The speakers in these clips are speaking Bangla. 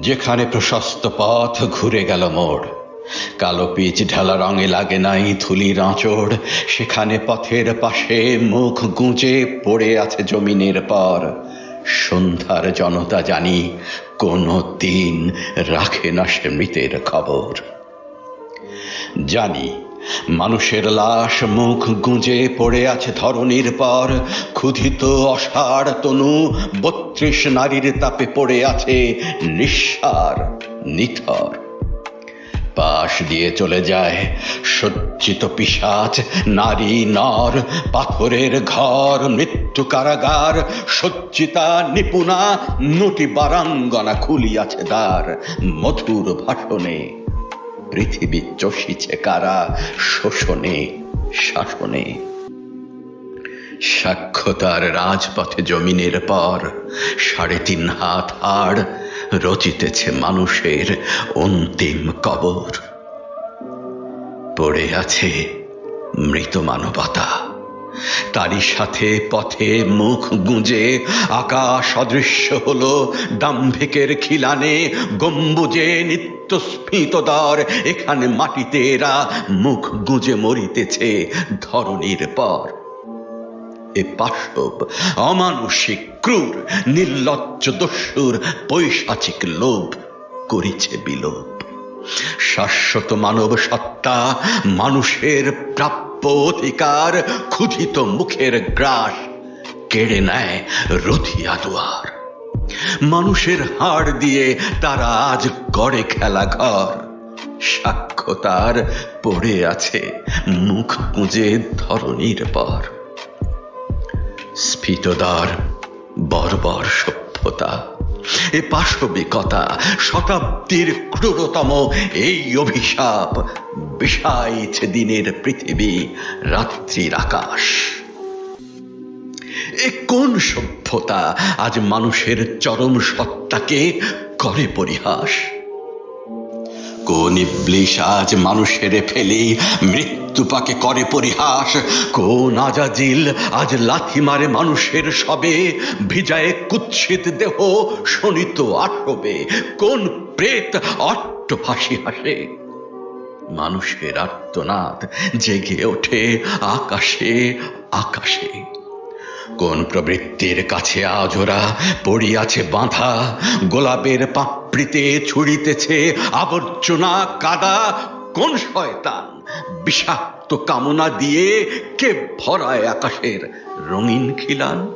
যেখানে প্রশস্ত পথ ঘুরে গেল মোড়। কালো পিচ ঢালা রঙে লাগে নাই থুলির আঁচড় সেখানে পথের পাশে মুখ গুঁজে পড়ে আছে জমিনের পর। সন্ধ্যার জনতা জানি কোনো দিন রাখে না সে মৃতের খবর। জানি মানুষের লাশ মুখ গুঁজে পড়ে আছে ধরনীর পর, ক্ষুধিত অসাড় তনু বত্রিশ নারীর তাপে পড়ে আছে নিঃসার, নিথর। পাশ দিয়ে চলে যায় সজ্জিত পিসাচ নারী নর, পাথরের ঘর, মৃত্যু কারাগার, সজ্জিতা, নিপুণা, নটি বারাঙ্গনা খুলিয়াছে দ্বার মধুর ভাষণে। পৃথিবী চষিছে কারা, শোষণে, শাসনে। সাক্ষতার রাজপথে জমিনের পর সাড়ে তিন হাত হাড় রচিতেছে মানুষের অন্তিম কবর। পড়ে আছে মৃত মানবতা। তারই সাথে পথে মুখ গুঁজে আকাশ অদৃশ্য হলো, দাম্ভিকের খিলানে গম্বুজে নিত্য স্ফীতদর এখানে মাটিতে এরা মুখ গুঁজে মরিতেছে ধরনীর পর। এ পাশব অমানসিক ক্রূর, নির্লজ্জ, দস্যুর, পৈশাচিক লোভ করিছে বিলোপ। শাশ্বত মানব সত্তা, মানুষের প্রাপ্য অধিকার, ক্ষুধিত মুখের গ্রাস কেড়ে নেয় রথিয়া দুয়ার। মানুষের হাড় দিয়ে তারা আজ গড়ে খেলা ঘর। সাক্ষ্য তার পড়ে আছে, মুখ গুঁজে ধরনীর পর। স্ফীতদার, বর্বর সভ্যতা, এ পাশবিকতা শতাব্দীর ক্রূরতম এই অভিশাপ, বিষাইছে দিনের পৃথিবী, রাত্রির আকাশ। এ কোন সভ্যতা আজ মানুষের চরম সত্তাকে করে পরিহাস? কোন ইবলিশ আজ মানুষের ফেলি মৃত্যু পাকে করে পরিহাস? কোন আজাজিল আজ লাথি মারে মানুষের সবে ভিজায় কুৎসিত দেহ শোনিত আটবে কোন প্রেত অট্ট ফাঁসি হাসে? মানুষের আর্তনাদ জেগে ওঠে আকাশে আকাশে। কোন প্রবৃত্তির কাছে আজ ওরা পড়িয়াছে বাঁধা, গোলাপের পাপড়িতে ছুড়িতেছে আবর্জনা কাদা, কোন শয়তান বিষাক্ত কামনা দিয়ে কে ভরায় আকাশের রঙিন খিলান?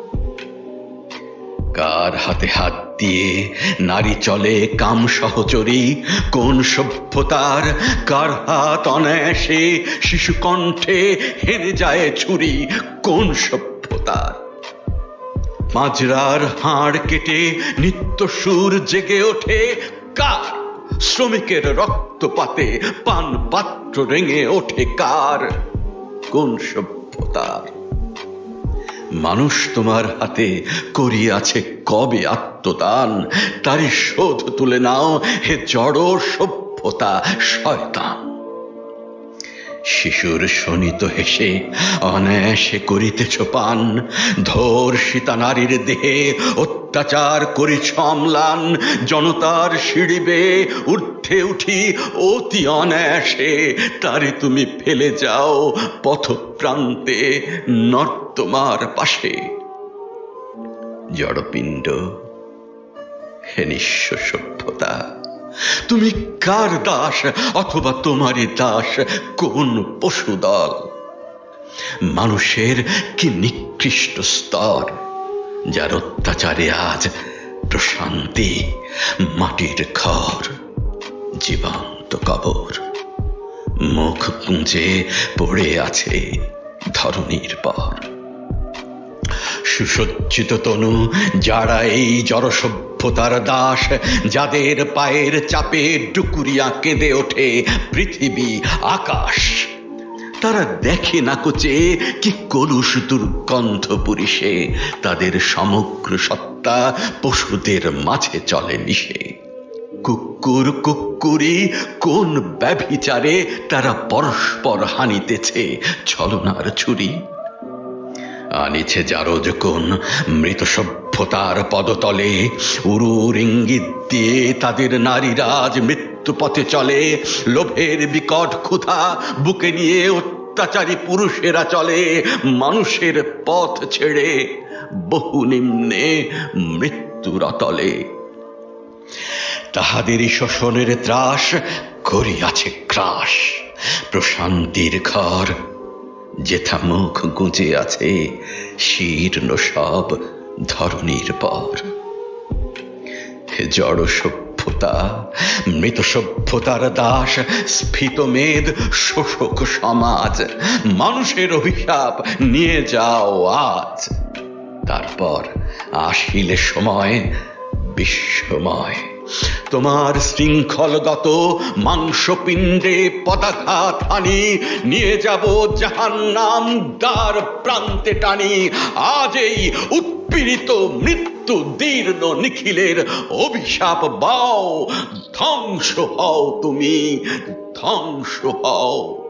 কার হাতে হাত দিয়ে নারী চলে কাম সহচরী? কোন সভ্যতার কার হাত অনায়াসে শিশু কণ্ঠে হেরে যায় ছুরি? কোন সভ্যতার মাজরার হাড় কেটে নিত্য সুর জেগে ওঠে কার? শ্রমিকের রক্তপাতে পান পাত্র রেঙে ওঠে কার? কোন সভ্যতার মানুষ তোমার হাতে করিয়াছে কবে আত্মদান? তারই শোধ তুলে নাও হে জড় সভ্যতা, শয়তান। শিশুর শোনিত হেসে, অনায়াসে করিতেছ পান। ধর্ষিতা নারীর দেহে অত্যাচার করিছ অম্লান জনতার সিঁড়িবে ঊর্ধ্বে উঠি অতি অনায়াসে। তারে তুমি ফেলে যাও পথ প্রান্তে নর্তমার পাশে। জড়পিণ্ড, হে নিঃস্ব সভ্যতা। তুমি কার দাস অথবা তোমারই দাস? কোন পশুদল মানুষের কি নিকৃষ্ট স্তর? যার অত্যাচারে আজ প্রশান্তি মাটির ঘর, জীবন্ত কবর। মুখ গুঁজে পড়ে আছে ধরনীর পর। সুসজ্জিত তনু, যারা এই জড়সভ্যতার দাস, যাদের পায়ের চাপে ডুকুরিয়া কেঁদে ওঠে পৃথিবী আকাশ। তারা দেখে না কোচে কি কলুষ দুর্গন্ধ পুরিষে, তাদের সমগ্র সত্তা পশুদের মাঝে চলে মিশে কুকুর কুকুরি, কোন ব্যভিচারে তারা পরস্পর হানিতেছে ছলনার ছুরি? আনিছে যারো যখন মৃত সভ্যতার পদতলে উরুর ইঙ্গিত দিয়ে তাদের নারীরাজ মৃত্যু পথে চলে। লোভের বিকট ক্ষুধা বুকে নিয়ে অত্যাচারী পুরুষেরা চলে। মানুষের পথ ছেড়ে বহু নিম্নে মৃত্যুর অতলে। তাহাদেরই শোষণের ত্রাস করিয়াছে ক্রাশ প্রশান্তির ঘর যেথা মুখ গুঁজে আছে, শীর্ণ সব ধরনীর পর। জড় সভ্যতা, মৃত সভ্যতার দাস, স্ফীত মেদ, শোষক সমাজ, মানুষের অভিশাপ, নিয়ে যাও আজ। তারপর আসিলে সময়, বিশ্বময়। তোমার শৃঙ্খলগত মাংসপিণ্ডে পদাঘাত হানি নিয়ে যাব জাহান নাম দ্বার প্রান্তে টানি। আজ এই উৎপীড়িত মৃত্যু দীর্ণ নিখিলের অভিশাপ বাও। ধ্বংস হও তুমি, ধ্বংস হও।